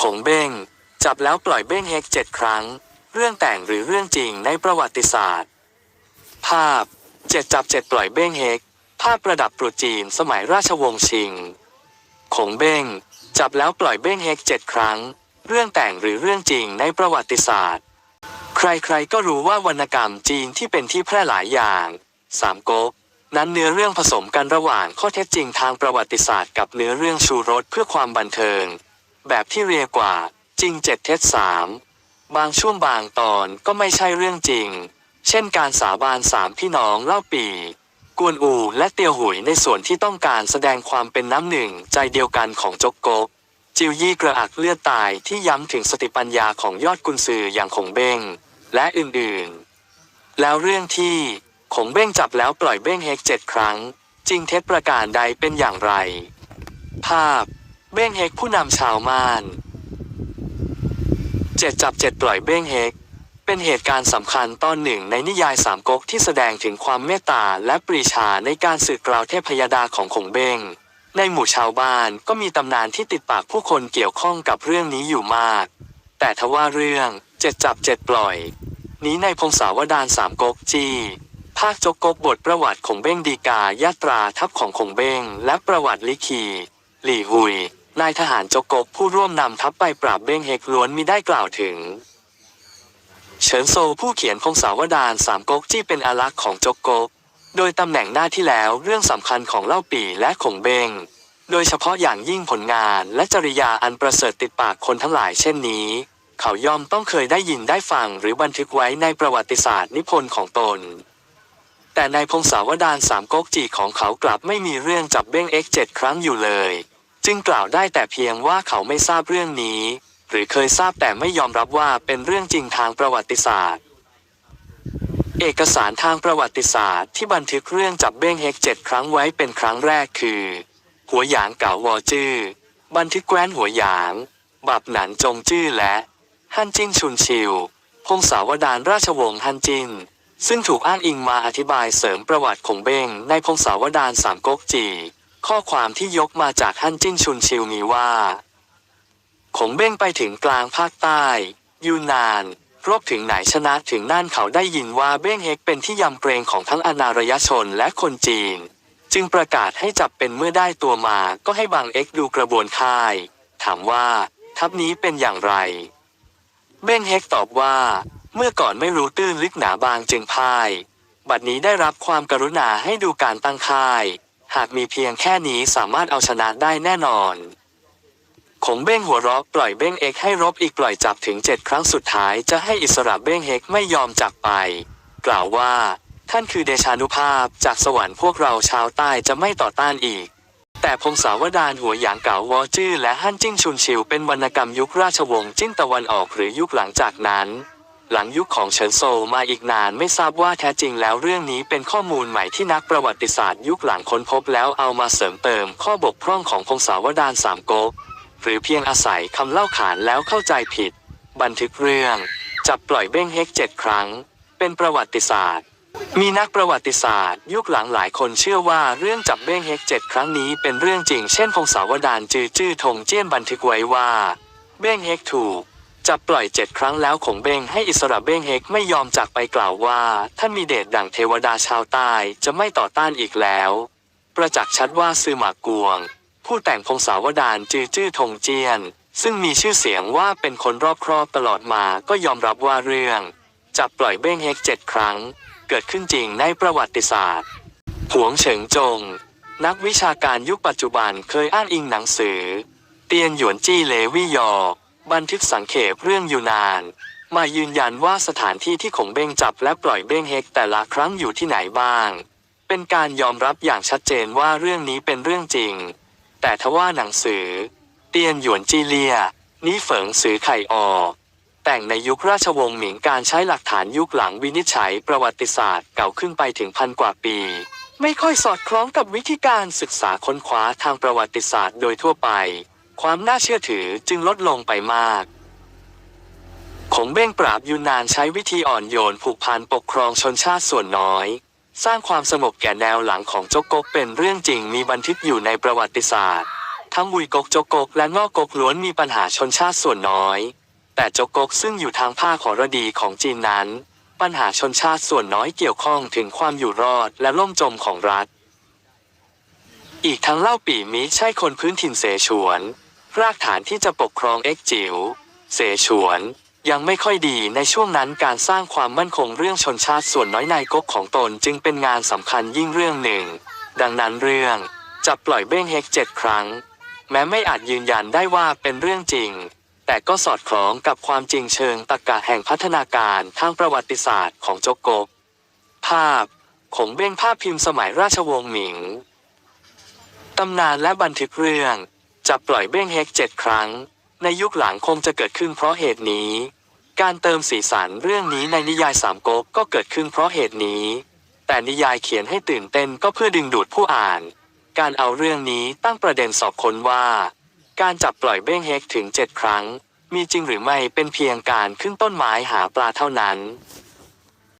ของเบ้ง จับแล้วปล่อยเบ้งเฮกเจ็ดครั้ง เรื่องแต่งหรือเรื่องจริงในประวัติศาสตร์ ภาพเจ็ดจับเจ็ดปล่อยเบ้งเฮก ภาพประดับตรุษจีนสมัยราชวงศ์ชิงขงเบ้ง จับแล้วปล่อยเบ้งเฮกเจ็ดครั้ง เรื่องแต่งหรือเรื่องจริงในประวัติศาสตร์ ใครๆก็รู้ว่าวรรณกรรมจีนที่เป็นที่แพร่หลายอย่างสามก๊กนั้นเนื้อเรื่องผสมกันระหว่างข้อเท็จจริงทางประวัติศาสตร์กับเนื้อเรื่องชูรสเพื่อความบันเทิง แบบที่เรียกว่า จริงเจ็ดเท็จสามบางช่วงบางตอนก็ไม่ใช่เรื่องจริง เช่นการสาบานสามพี่น้องเล่าปีกวนอูและเตียวหุยในส่วนที่ต้องการแสดงความเป็นน้ำหนึ่งใจเดียวกันของจกกกจิวยี่กระอักเลือดตายที่ย้ำถึงสติปัญญาของยอดกุนซืออย่างขงเบ้งและอื่นๆ แล้วเรื่องที่ขงเบ้งจับแล้วปล่อยเบ้งเฮกเจ็ดครั้ง จริงเท็จประการใดเป็นอย่างไร ภาพ เบ้งเฮกผู้นำชาวม่านเจ็ดจับเจ็ดปล่อยเบ้งเฮก เป็นเหตุการณ์สำคัญตอนหนึ่งในนิยายสามก๊กที่แสดงถึงความเมตตาและปรีชาในการสื่อกล่าวเทพยดาของขงเบ้ง ในหมู่ชาวบ้านก็มีตำนานที่ติดปากผู้คนเกี่ยวข้องกับเรื่องนี้อยู่มาก แต่ทว่าเรื่องเจ็ดจับเจ็ดปล่อย นี้ในพงศาวดารสามก๊กจีภาคจกกกบทประวัติของเบ้งดีกา ยาตราทัพของขงเบ้ง และประวัติลิคี หลี่หุย นายทหารจกกผู้ร่วมนำทัพไปปราบเบ้งเฮกล้วนมีได้กล่าวถึง เฉินโซผู้เขียนพงศาวดารสามก๊กจี้เป็นอารักษ์ของจกกโดยตำแหน่งหน้าที่แล้วเรื่องสำคัญของเล่าปี่และขงเบง โดยเฉพาะอย่างยิ่งผลงานและจริยาอันประเสริฐติดปากคนทั้งหลายเช่นนี้ เขาย่อมต้องเคยได้ยินได้ฟังหรือบันทึกไว้ในประวัติศาสตร์นิพนธ์ของตน แต่ในพงศาวดารสามก๊กจีของเขากลับไม่มีเรื่องจับเบ้งเอ็กเจ็ดครั้งอยู่เลย จึงกล่าวได้แต่เพียงว่าเขาไม่ทราบเรื่องนี้ หรือเคยทราบแต่ไม่ยอมรับว่าเป็นเรื่องจริงทางประวัติศาสตร์ เอกสารทางประวัติศาสตร์ที่บันทึกเรื่องจับเบ้งเฮกเจ็ดครั้งไว้เป็นครั้งแรกคือ หัวหยางเก่าวอจื้อบันทึกแคว้นหัวหยางบับหนันจงจื้อและฮั่นจิ้นชุนชิว พงศาวดารราชวงศ์ฮั่นจินซึ่งถูกอ้างอิงมาอธิบายเสริมประวัติของเบ้งในพงศาวดารสามก๊กจี ข้อความที่ยกมาจากฮั่นจิ้นชุนชิวมีว่า ขงเบ้งไปถึงกลางภาคใต้ ยูนนานรบถึงไหนชนะถึงน่านเขาได้ยินว่าเบ้งเฮกเป็นที่ยำเกรงของทั้งอนารยชนและคนจีน จึงประกาศให้จับเป็นเมื่อได้ตัวมาก็ให้บางเอ็กดูกระบวนค่าย ถามว่า ทัพนี้เป็นอย่างไร เบ้งเฮกตอบว่า เมื่อก่อนไม่รู้ตื้นลึกหนาบางจึงพ่าย บัดนี้ได้รับความกรุณาให้ดูการตั้งค่าย หากมีเพียงแค่นี้สามารถเอาชนะได้แน่นอนขงเบ้งหัวเราะปล่อยเบ้งเอกให้รบอีกปล่อยจับถึงเจ็ดครั้งสุดท้ายจะให้อิสระเบ้งเฮกไม่ยอมจากไป กล่าวว่า ท่านคือเดชานุภาพจากสวรรค์พวกเราชาวใต้จะไม่ต่อต้านอีก แต่พงศาวดารหัวหยางเก่าวอจื้อและฮั่นจิ้งชุนชิวเป็นวรรณกรรมยุคราชวงศ์จิ้นตะวันออกหรือยุคหลังจากนั้น หลังยุคของเฉินโซมาอีกนานไม่ทราบว่าแท้จริงแล้วเรื่องนี้เป็นข้อมูลใหม่ที่นักประวัติศาสตร์ยุคหลังค้นพบแล้วเอามาเสริมเติมข้อบกพร่องของพงศาวดารสามก๊กหรือเพียงอาศัยคำเล่าขานแล้วเข้าใจผิด บันทึกเรื่อง จับปล่อยเบ้งเฮกเจ็ดครั้ง เป็นประวัติศาสตร์ มีนักประวัติศาสตร์ ยุคหลังหลายคนเชื่อว่าเรื่องจับเบ้งเฮกเจ็ดครั้งนี้เป็นเรื่องจริง เช่นพงศาวดารจือจื้อทงเจี้ยนบันทึกไว้ว่า เบ้งเฮกถูก จับปล่อยเจ็ดครั้งแล้วขงเบ้งให้อิสระเบ้งเฮกไม่ยอมจากไปกล่าวว่า ท่านมีเดชดั่งเทวดาชาวใต้จะไม่ต่อต้านอีกแล้ว ประจักษ์ชัดว่าซือหมากกวง ผู้แต่งพงศาวดารจือจื้อทงเจียน ซึ่งมีชื่อเสียงว่าเป็นคนรอบครอบตลอดมาก็ยอมรับว่าเรื่อง จับปล่อยเบ้งเฮกเจ็ดครั้ง เกิดขึ้นจริงในประวัติศาสตร์หวงเฉิงจง นักวิชาการยุคปัจจุบันเคยอ้างอิงหนังสือ เตียนหยวนจี้เลวี่ยอ บันทึกสังเขปเรื่องอยู่นาน มายืนยันว่าสถานที่ที่ขงเบ้งจับและปล่อยเบ้งเฮกแต่ละครั้งอยู่ที่ไหนบ้าง เป็นการยอมรับอย่างชัดเจนว่าเรื่องนี้เป็นเรื่องจริง แต่ทว่าหนังสือ เตียนหยวนจีเลีย นี้เฝิงสือไข่ออแต่งในยุคราชวงศ์หมิงการใช้หลักฐานยุคหลังวินิจฉัยประวัติศาสตร์เก่าขึ้นไปถึงพันกว่าปี ไม่ค่อยสอดคล้องกับวิธีการศึกษาค้นคว้าทางประวัติศาสตร์โดยทั่วไป ความน่าเชื่อถือจึงลดลงไปมากขงเบ้งปราบยูนนานใช้วิธีอ่อนโยนผูกพันปกครองชนชาติส่วนน้อย สร้างความสงบแก่แนวหลังของจกกกเป็นเรื่องจริงมีบันทึกอยู่ในประวัติศาสตร์ ทั้งวุยกกจกกกและงอกกกล้วนมีปัญหาชนชาติส่วนน้อย แต่จกกกซึ่งอยู่ทางภาคขอรดีของจีนนั้น ปัญหาชนชาติส่วนน้อยเกี่ยวข้องถึงความอยู่รอดและล่มจมของรัฐ อีกทั้งเล่าปี่มิใช่คนพื้นถิ่นเสฉวน รากฐานที่จะปกครองเอ็กจิ๋วเสฉวน ยังไม่ค่อยดีในช่วงนั้นการสร้างความมั่นคงเรื่องชนชาติส่วนน้อยนก๊กของตนจึงเป็นงานสำคัญยิ่งเรื่องหนึ่ง ดังนั้นเรื่องจะปล่อยเบ้งเฮกเจ็ดครั้ง แม้ไม่อาจยืนยันได้ว่าเป็นเรื่องจริง แต่ก็สอดคล้องกับความจริงเชิงตรรกะแห่งพัฒนาการทางประวัติศาสตร์ของจกกกภาพของเบ้งภาพพิมพ์สมัยราชวงศ์หมิง ตำนานและบันทึกเรื่อง จะปล่อยเบ้งเฮกเจ็ดครั้ง ในยุคหลังคงจะเกิดขึ้นเพราะเหตุนี้ การเติมสีสันเรื่องนี้ในนิยายสามก๊กก็เกิดขึ้นเพราะเหตุนี้ แต่นิยายเขียนให้ตื่นเต้นก็เพื่อดึงดูดผู้อ่าน การเอาเรื่องนี้ตั้งประเด็นสอบค้นว่า การจับปล่อยเบ้งเฮกถึงเจ็ดครั้ง มีจริงหรือไม่เป็นเพียงการขึ้นต้นไม้หาปลาเท่านั้น